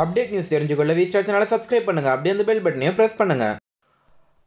Update news தெரிஞ்சுக்கொள்ள V star சேனலை subscribe பண்ணுங்கள் அப்படியே அந்த பெல் பட்டனையும் ப்ரெஸ் பண்ணுங்கள்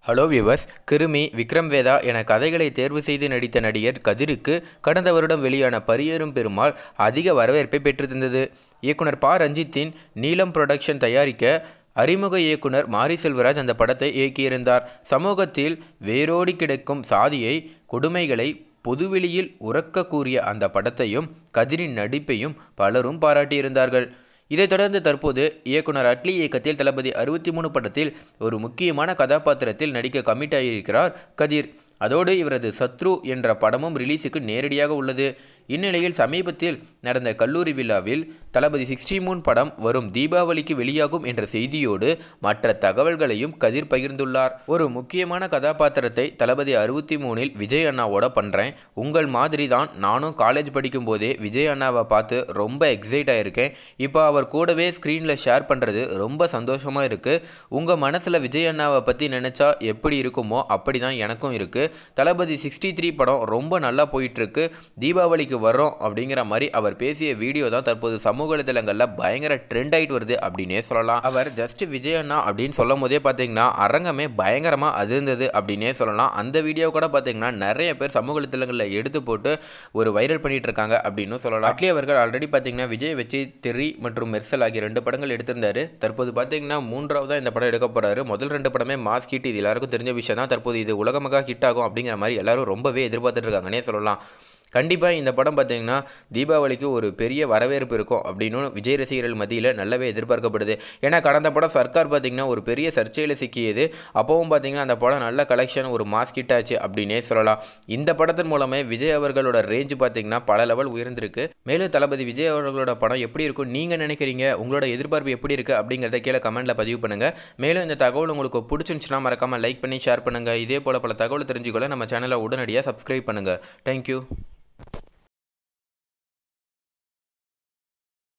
ஹலோ வியூவர்ஸ் கிருமி விக்ரம் வேதா என கதைகளை தேர்வு செய்து நடித்த நடிகர் கதிருக்கு கடந்த வருடம் வெளியான பரியேறும் பெருமாள் அதிக வரவேற்பை பெற்றிருந்தது. இயக்குனர் ப. ரஞ்சித்தின் நீலம் புரொடக்ஷன் தயாரிக்க அறிமுக இயக்குனர் மாரி செல்வராஜ் அந்த படத்தை இயக்கியிருந்தார். சமூகத்தில் வேரோடி கிடக்கும் சாதியை கொடுமைகளை பொதுவெளியில் உறக்க கூறிய அந்த படத்தையும் கதிரின் நடிப்பையும் பலரும் பாராட்டியிருந்தார்கள். இதைத் தொடர்ந்து தற்போது இயக்குனர் அட்லி இயக்கத்தில் தளபதி அறுபத்தி மூணு படத்தில் ஒரு முக்கியமான கதாபாத்திரத்தில் நடிக்க கமிட் ஆகியிருக்கிறார் கதிர். அதோடு இவரது சத்ரு என்ற படமும் ரிலீஸுக்கு நேரடியாக உள்ளது. இந்நிலையில் சமீபத்தில் நடந்த கல்லூரி விழாவில் தளபதி சிக்ஸ்டி மூன் படம் வரும் தீபாவளிக்கு வெளியாகும் என்ற செய்தியோடு மற்ற தகவல்களையும் கதிர் பகிர்ந்துள்ளார். ஒரு முக்கியமான கதாபாத்திரத்தை தளபதி அறுபத்தி மூணில் விஜய் அண்ணாவோட பண்ணுறேன் உங்கள் மாதிரி தான் நானும் காலேஜ் படிக்கும் போதே விஜய் அண்ணாவை பார்த்து ரொம்ப எக்ஸைட் ஆகிருக்கேன் இப்போ அவர் கூடவே ஸ்க்ரீனில் ஷேர் பண்ணுறது ரொம்ப சந்தோஷமாக இருக்குது உங்கள் மனசில் விஜய் அண்ணாவை பற்றி நினச்சா எப்படி இருக்குமோ அப்படி தான் எனக்கும் இருக்குது தளபதி சிக்ஸ்டி த்ரீ படம் ரொம்ப நல்லா போயிட்டுருக்கு. தீபாவளிக்கு வர்றோம் அப்படிங்கிற மாதிரி அவர் பேசிய வீடியோ தான் தற்போது சமூக வலைதளங்களில் பயங்கர ட்ரெண்ட் ஆகிட்டு வருது அப்படின்னே சொல்லலாம். அவர் ஜஸ்ட் விஜய் அண்ணா அப்படின்னு சொல்லும் போதே பார்த்தீங்கன்னா அரங்கமே பயங்கரமாக அதிர்ந்தது அப்படின்னே சொல்லலாம். அந்த வீடியோ கூட பார்த்தீங்கன்னா நிறைய பேர் சமூக வலைதளங்களில் எடுத்து போட்டு ஒரு வைரல் பண்ணிட்டு இருக்காங்க அப்படின்னு சொல்லலாம். அட்லி அவர்கள் ஆல்ரெடி பார்த்தீங்கன்னா விஜய் வச்சு திரி மற்றும் மெர்சல் ஆகிய ரெண்டு படங்கள் எடுத்திருந்தாரு. தற்போது பார்த்தீங்கன்னா மூன்றாவதாக இந்த படம் எடுக்க போகிறாரு முதல் ரெண்டு படமே மாஸ் ஹிட். இது எல்லாருக்கும் தெரிஞ்ச விஷயம் தான். தற்போது இது உலகமாக ஹிட் ஆகும். அப்படிங்கிற மாதிரி எல்லாரும் ரொம்பவே எதிர்பார்த்துட்டு இருக்காங்கன்னே சொல்லலாம். கண்டிப்பாக இந்த படம் பார்த்தீங்கன்னா தீபாவளிக்கு ஒரு பெரிய வரவேற்பு இருக்கும் அப்படின்னு விஜய் ரசிகர்கள் மத்தியில் நல்லாவே எதிர்பார்க்கப்படுது. ஏன்னா கடந்த படம் சர்க்கார் பார்த்தீங்கன்னா ஒரு பெரிய சர்ச்சையில் சிக்கியது. அப்போவும் பார்த்தீங்கன்னா அந்த படம் நல்ல கலெக்ஷன் ஒரு மாஸ் ஆச்சு அப்படின்னே சொல்லலாம். இந்த படத்தின் மூலமே விஜய் அவர்களோட ரேஞ்ச் பார்த்தீங்கன்னா பல லெவல் உயர்ந்திருக்கு. மேலும் தளபதி விஜய் அவர்களோட படம் எப்படி இருக்கும் நீங்கள் நினைக்கிறீங்க உங்களோட எதிர்பார்ப்பு எப்படி இருக்குது அப்படிங்கிறத கீழே கமெண்ட்டில் பதிவு பண்ணுங்கள் மேலும் இந்த தகவல் உங்களுக்கு பிடிச்சிருந்துச்சுன்னா மறக்காமல் லைக் பண்ணி ஷேர் பண்ணுங்கள் இதே போல் பல தகவல் தெரிஞ்சுக்கொள்ள நம்ம சேனலை உடனடியாக சப்ஸ்கிரைப் பண்ணுங்கள் தேங்க்யூ